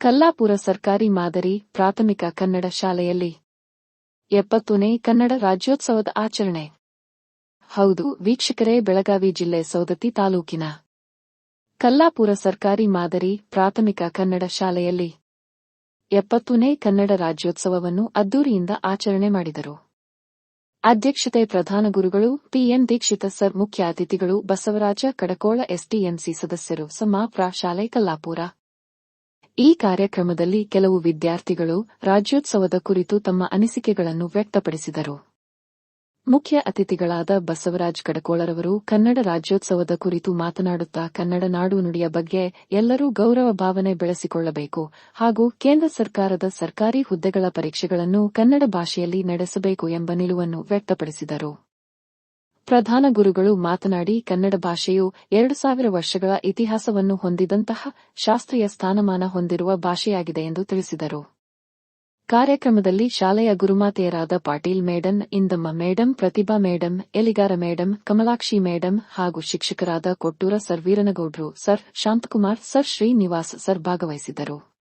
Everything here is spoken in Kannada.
ಕಲ್ಲಾಪುರ ಸರ್ಕಾರಿ ಮಾದರಿ ಪ್ರಾಥಮಿಕ ಕನ್ನಡ ಶಾಲೆಯಲ್ಲಿ ಎಪ್ಪತ್ತನೇ ಕನ್ನಡ ರಾಜ್ಯೋತ್ಸವದ ಆಚರಣೆ. ಹೌದು, ವೀಕ್ಷಕರೇ, ಬೆಳಗಾವಿ ಜಿಲ್ಲೆ ಸೌದತ್ತಿ ತಾಲೂಕಿನ ಕಲ್ಲಾಪುರ ಸರ್ಕಾರಿ ಮಾದರಿ ಪ್ರಾಥಮಿಕ ಕನ್ನಡ ಶಾಲೆಯಲ್ಲಿ ಎಪ್ಪತ್ತನೇ ಕನ್ನಡ ರಾಜ್ಯೋತ್ಸವವನ್ನು ಅದ್ದೂರಿಯಿಂದ ಆಚರಣೆ ಮಾಡಿದರು. ಅಧ್ಯಕ್ಷತೆ ಪ್ರಧಾನ ಗುರುಗಳು, ಪಿಎನ್ ದೀಕ್ಷಿತ ಸರ್, ಮುಖ್ಯ ಅತಿಥಿಗಳು, ಬಸವರಾಜ ಕಡಕೋಳ ಎಸ್ಟಿಎಂಸಿ ಸದಸ್ಯರು, ಸಮಾಪ್ರ ಶಾಲೆ ಕಲ್ಲಾಪುರ. ಈ ಕಾರ್ಯಕ್ರಮದಲ್ಲಿ ಕೆಲವು ವಿದ್ಯಾರ್ಥಿಗಳು ರಾಜ್ಯೋತ್ಸವದ ಕುರಿತು ತಮ್ಮ ಅನಿಸಿಕೆಗಳನ್ನು ವ್ಯಕ್ತಪಡಿಸಿದರು. ಮುಖ್ಯ ಅತಿಥಿಗಳಾದ ಬಸವರಾಜ್ ಕಡಕೋಳರವರು ಕನ್ನಡ ರಾಜ್ಯೋತ್ಸವದ ಕುರಿತು ಮಾತನಾಡುತ್ತಾ ಕನ್ನಡ ನಾಡು ನುಡಿಯ ಬಗ್ಗೆ ಎಲ್ಲರೂ ಗೌರವ ಭಾವನೆ ಬೆಳೆಸಿಕೊಳ್ಳಬೇಕು ಹಾಗೂ ಕೇಂದ್ರ ಸರ್ಕಾರದ ಸರ್ಕಾರಿ ಹುದ್ದೆಗಳ ಪರೀಕ್ಷೆಗಳನ್ನು ಕನ್ನಡ ಭಾಷೆಯಲ್ಲಿ ನಡೆಸಬೇಕು ಎಂಬ ನಿಲುವನ್ನು ವ್ಯಕ್ತಪಡಿಸಿದರು. ಪ್ರಧಾನ ಗುರುಗಳು ಮಾತನಾಡಿ, ಕನ್ನಡ ಭಾಷೆಯು ಎರಡು ಸಾವಿರ ವರ್ಷಗಳ ಇತಿಹಾಸವನ್ನು ಹೊಂದಿದಂತಹ ಶಾಸ್ತ್ರೀಯ ಸ್ಥಾನಮಾನ ಹೊಂದಿರುವ ಭಾಷೆಯಾಗಿದೆ ಎಂದು ತಿಳಿಸಿದರು. ಕಾರ್ಯಕ್ರಮದಲ್ಲಿ ಶಾಲೆಯ ಗುರುಮಾತೆಯರಾದ Patil madam, Indamma madam, Pratibha madam, Eligara madam, Kamalakshi madam ಹಾಗೂ ಶಿಕ್ಷಕರಾದ Kottur sir Veeranagowdru, sir Shanthakumar, sir Srinivas sir ಭಾಗವಹಿಸಿದ್ದರು